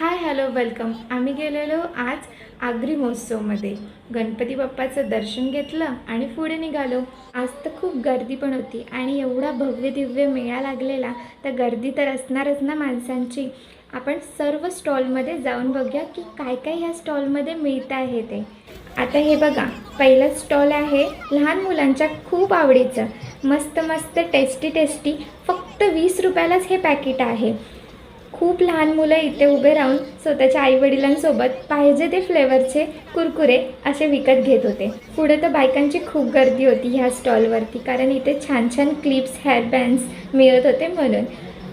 Hi hello welcome. आम्ही गेलेलो आज आगरी महोत्सवमध्ये. गणपती बाप्पाचं दर्शन घेतलं आणि पुढे निघालो. आज तर खूप गर्दी पण होती आणि एवढा भव्य दिव्य मेळा लागलेला तर गर्दी तर असणारच ना माणसांची. आपण सर्व स्टॉलमध्ये जाऊन बघूया की काय काय ह्या स्टॉलमध्ये मिळतं आहे ते. आता हे बघा पहिलं स्टॉल आहे लहान मुलांच्या खूप आवडीचं. मस्त मस्त टेस्टी टेस्टी फक्त वीस रुपयालाच हे पॅकेट आहे. खूप लहान मुलं इथे उभे राहून स्वतःच्या आईवडिलांसोबत पाहिजे ते फ्लेवरचे कुरकुरे असे विकत घेत होते. पुढे तर बायकांची खूप गर्दी होती ह्या स्टॉलवरती कारण इथे छान छान क्लिप्स हेअरबँड्स मिळत होते म्हणून.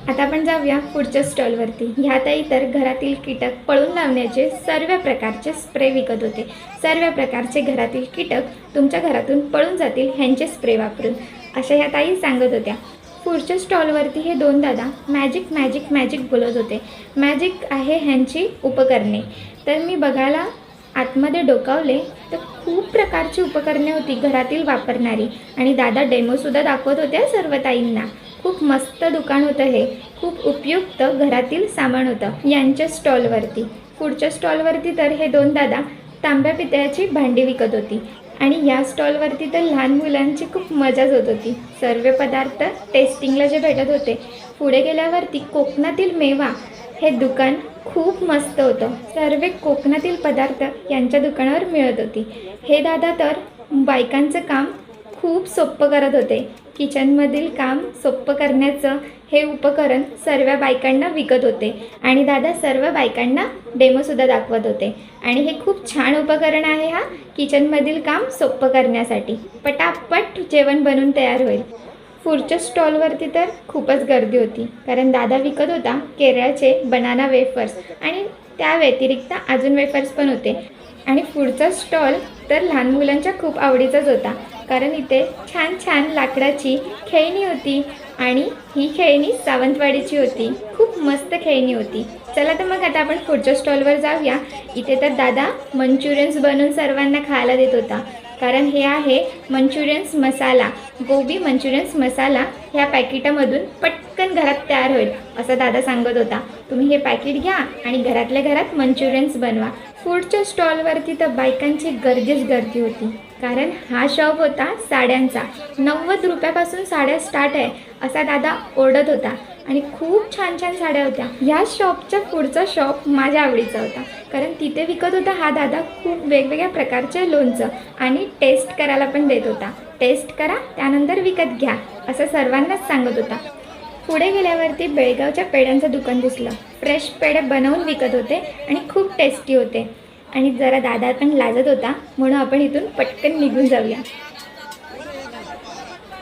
आता आपण जाऊया पुढच्या स्टॉलवरती ह्यातही तर घरातील कीटक पळून लावण्याचे सर्व प्रकारचे स्प्रे विकत होते. सर्व प्रकारचे घरातील कीटक तुमच्या घरातून पळून जातील ह्यांचे स्प्रे वापरून. अशा ह्या ताई सांगत होत्या. पुढच्या स्टॉलवरती हे दोन दादा मॅजिक मॅजिक मॅजिक बोलत होते. मॅजिक आहे ह्यांची उपकरणे. तर मी बघायला आतमध्ये डोकावले तर खूप प्रकारची उपकरणे होती घरातील वापरणारी. आणि दादा डेमोसुद्धा दाखवत होत्या सर्व ताईंना. खूप मस्त दुकान होतं हे. खूप उपयुक्त घरातील सामान होतं यांच्या स्टॉलवरती. पुढच्या स्टॉलवरती तर हे दोन दादा तांब्या पितळ्याची भांडी विकत होती. आणि या स्टॉलवरती तर लहान मुलांची खूप मजाच होत होती. सर्व पदार्थ टेस्टिंगला जे भेटत होते पुढे गेल्यावरती कोकणातील मेवा हे दुकान खूप मस्त होतं. सर्व कोकणातील पदार्थ यांच्या दुकानावर मिळत होती. हे दादा तर बायकांचं काम खूप सोपं करत होते. किचनमधील काम सोपं करण्याचं हे उपकरण सर्व बायकांना विकत होते आणि दादा सर्व बायकांना डेमोसुद्धा दाखवत होते. आणि हे खूप छान उपकरण आहे हा किचनमधील काम सोपं करण्यासाठी. पटापट जेवण बनवून तयार होईल. पुढच्या स्टॉलवरती तर खूपच गर्दी होती कारण दादा विकत होता केरळचे बनाना वेफर्स आणि त्या व्यतिरिक्त अजून वेफर्स पण होते. आणि पुढचा स्टॉल तर लहान मुलांच्या खूप आवडीचाच होता. कारण इथे छान छान लाकडाची खेळणी होती आणि ही खेळणी सावंतवाडीची होती. खूप मस्त खेळणी होती. चला तर मग आता आपण पुढच्या स्टॉलवर जाऊया. इथे तर दादा मंचुरियन्स बनवून सर्वांना खायला देत होता. कारण हे आहे मंचुरियन्स मसाला. गोबी मंचुरियन्स मसाला ह्या पॅकेटामधून पटकन घरात तयार होईल असं दादा सांगत होता. तुम्ही हे पॅकेट घ्या आणि घरातल्या घरात मंचुरियन्स बनवा. फूडच्या स्टॉलवरती तर बायकांची गर्दीच गर्दी होती. कारण हा शॉप होता साड्यांचा. नव्वद रुपयापासून साड्या स्टार्ट आहे असा दादा ओरडत होता. आणि खूप छान छान साड्या होत्या. ह्या शॉपच्या पुढचा शॉप माझ्या आवडीचा होता. कारण तिथे विकत होता हा दादा खूप वेगवेगळ्या प्रकारचे लोणचं आणि टेस्ट करायला पण देत होता. टेस्ट करा त्यानंतर विकत घ्या असं सर्वांनाच सांगत होता. पुढे गेल्यावरती बेळगावच्या पेड्यांचं दुकान दिसलं. फ्रेश पेढे बनवून विकत होते आणि खूप टेस्टी होते. आणि जरा दादा पण लाजत होता म्हणून आपण इथून पटकन निघून जाऊया.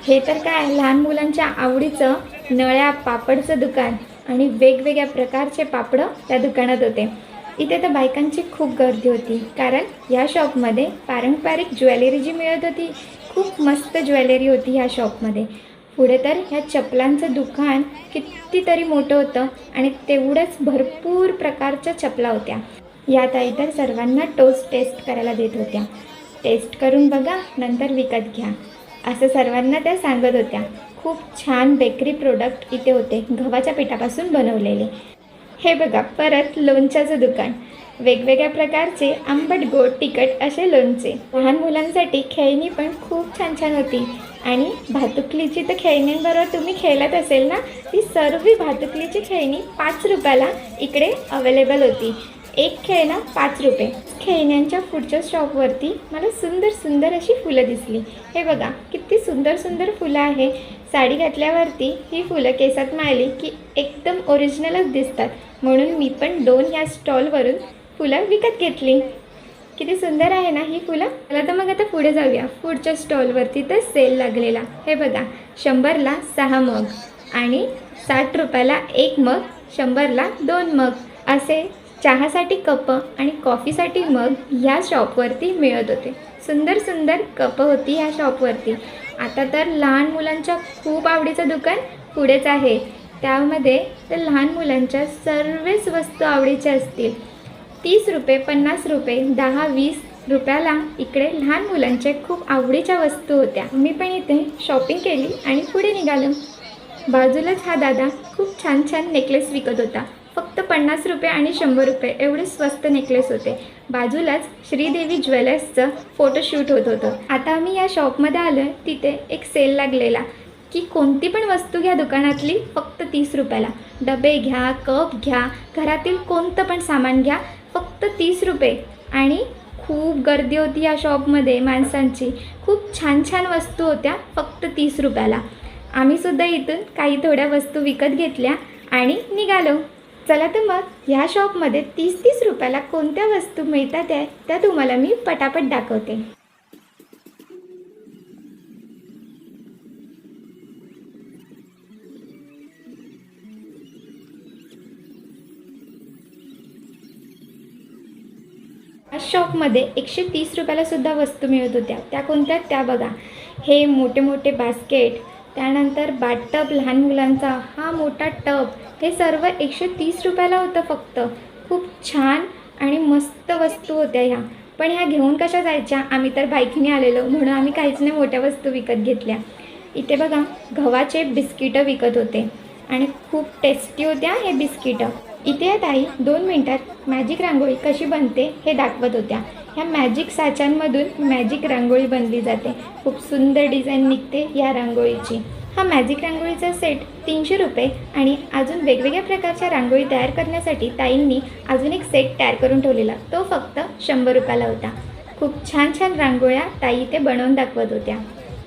हे तर काय लहान मुलांच्या आवडीचं नळ्या पापडचं दुकान आणि वेगवेगळ्या प्रकारचे पापडं त्या दुकानात होते. इथे तर बायकांची खूप गर्दी होती कारण या शॉपमध्ये पारंपरिक ज्वेलरी जी मिळत होती. खूप मस्त ज्वेलरी होती ह्या शॉपमध्ये पुढे तर ह्या चपलांचं दुकान कितीतरी मोठं होतं आणि तेवढंच भरपूर प्रकारच्या चपला होत्या. या आई तर सर्वांना टोस्ट टेस्ट करायला देत होत्या. टेस्ट करून बघा नंतर विकत घ्या. असं सर्वांना त्या सांगत होत्या. खूप छान बेकरी प्रोडक्ट इथे होते गव्हाच्या पिठापासून बनवलेले. हे बघा परत लोणच्याचं दुकान. वेगवेगळ्या प्रकारचे आंबट गोड तिखट असे लोणचे. लहान मुलांसाठी खेळणी पण खूप छान छान होती. आणि भातुकलीची तर खेळण्यांबरोबर तुम्ही खेळत असेल ना ती सर्व भातुकलीची खेळणी पाच रुपयाला इकडे अवेलेबल होती. एक खेळणं पाच रुपये. खेळण्यांच्या पुढच्या शॉपवरती मला सुंदर सुंदर अशी फुलं दिसली. हे बघा किती सुंदर सुंदर फुलं आहे. साडी घातल्यावरती ही फुलं केसात मारली की एकदम ओरिजिनलच दिसतात. म्हणून मी पण दोन या स्टॉलवरून फुलं विकत घेतली. किती सुंदर आहे ना ही फुलं? चला तर मग आता पुढे जाऊया. पुढच्या स्टॉलवरती तर सेल लागलेला. हे बघा शंभरला सहा मग आणि साठ रुपयाला एक मग शंभरला दोन मग. असे चहासाठी कप आणि कॉफीसाठी मग ह्या शॉपवरती मिळत होते. सुंदर सुंदर कप होती ह्या शॉपवरती आता तर लहान मुलांच्या खूप आवडीचं दुकान पुढेच आहे. त्यामध्ये तर लहान मुलांच्या सर्वच वस्तू आवडीच्या असतील. तीस रुपये पन्नास रुपये दहा वीस रुपयाला इकडे लहान मुलांच्या खूप आवडीच्या वस्तू होत्या. मी पण इथे शॉपिंग केली आणि पुढे निघालो. बाजूलाच हा दादा खूप छान छान नेकलेस विकत होता. फक्त पन्नास रुपये आणि शंभर रुपये एवढे स्वस्त नेकलेस होते. बाजूलाच श्रीदेवी ज्वेलर्सचं फोटोशूट होत होतं. आता आम्ही या शॉपमध्ये आलो आहे तिथे एक सेल लागलेला. की कोणती पण वस्तू घ्या दुकानातली फक्त तीस रुपयाला. डबे घ्या कप घ्या घरातील कोणतं पण सामान घ्या फक्त तीस रुपये. आणि खूप गर्दी होती या शॉपमध्ये माणसांची. खूप छान छान वस्तू होत्या फक्त तीस रुपयाला. आम्हीसुद्धा इथून काही थोड्या वस्तू विकत घेतल्या आणि निघालो. चला तर मग ह्या शॉपमध्ये तीस तीस रुपयाला कोणत्या वस्तू मिळतात आहे त्या तुम्हाला मी पटापट दाखवते. शॉपमध्ये एकशे तीस रुपयाला सुद्धा वस्तू मिळत होत्या. त्या कोणत्या? त्या बघा. हे मोठे मोठे बास्केट त्यानंतर बाटटब लहान मुलांचा हा मोठा टब हे सर्व एकशे तीस रुपयाला होतं फक्त. खूप छान आणि मस्त वस्तू होत्या ह्या. पण ह्या घेऊन कशा जायच्या? आम्ही तर बाईकने आलेलो म्हणून आम्ही काहीच नाही मोठ्या वस्तू विकत घेतल्या. इथे बघा गव्हाचे बिस्किटं विकत होते. आणि खूप टेस्टी होत्या हे बिस्किटं. इथे ताई दोन मिनटात मॅजिक रांगोळी कशी बनते हे दाखवत होत्या. ह्या मॅजिक साच्यांमधून मॅजिक रांगोळी बनली जाते. खूप सुंदर डिझाईन निघते या रांगोळीची. हा मॅजिक रांगोळीचा सेट तीनशे रुपये आणि अजून वेगवेगळ्या प्रकारच्या रांगोळी तयार करण्यासाठी ताईंनी अजून एक सेट तयार करून ठेवलेला. तो फक्त शंभर रुपयाला होता. खूप छान छान रांगोळ्या ताई इथे बनवून दाखवत होत्या.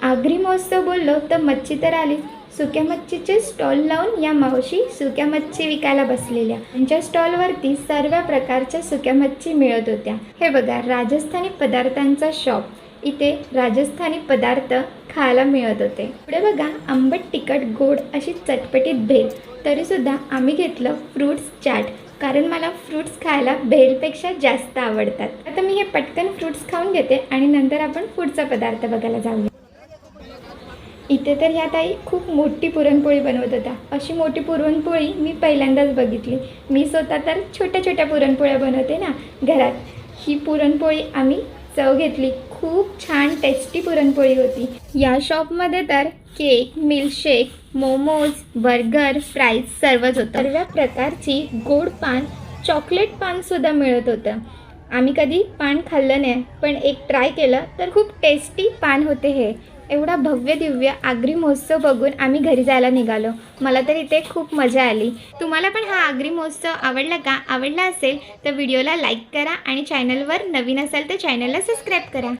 आगरी महोत्सव बोललो तर मच्छी तर आलीच. सुक्या मच्छीचे स्टॉल लावून या मावशी सुक्या मच्छी विकायला बसलेल्या. त्यांच्या स्टॉलवरती सर्व प्रकारच्या सुक्या मच्छी मिळत होत्या. हे बघा राजस्थानी पदार्थांचा शॉप इथे राजस्थानी पदार्थ खायला मिळत होते. पुढे बघा आंबट तिखट गोड अशी चटपटीत भेल. तरीसुद्धा आम्ही घेतलं फ्रूट्स चाट कारण मला फ्रूट्स खायला भेलपेक्षा जास्त आवडतात. आता मी हे पटकन फ्रूट्स खाऊन घेते आणि नंतर आपण पुढचा पदार्थ बघायला जाऊया. इथे तर ह्या ताई खूप मोठी पुरणपोळी बनवत होत्या. अशी मोठी पुरणपोळी मी पहिल्यांदाच बघितली. मी स्वतः तर छोट्या छोट्या पुरणपोळ्या बनवते ना घरात. ही पुरणपोळी आम्ही चव घेतली. खूप छान टेस्टी पुरणपोळी होती. या शॉपमध्ये तर cake milkshake momos burger fries सर्वच होतं. सर्व प्रकारची गोड पान चॉकलेट पानसुद्धा मिळत होतं. आम्ही कधी पान खाल्लं नाही पण एक ट्राय केलं तर खूप टेस्टी पान होते हे. एवढा भव्य दिव्य आगरी महोत्सव बघून आम्ही घरी जायला निघालो. मला तर इथे खूप मजा आली. तुम्हाला पण हा आगरी महोत्सव आवडला का? आवडला असेल तर व्हिडिओला लाईक करा आणि चॅनलवर नवीन असाल तर चॅनलला सबस्क्राईब करा.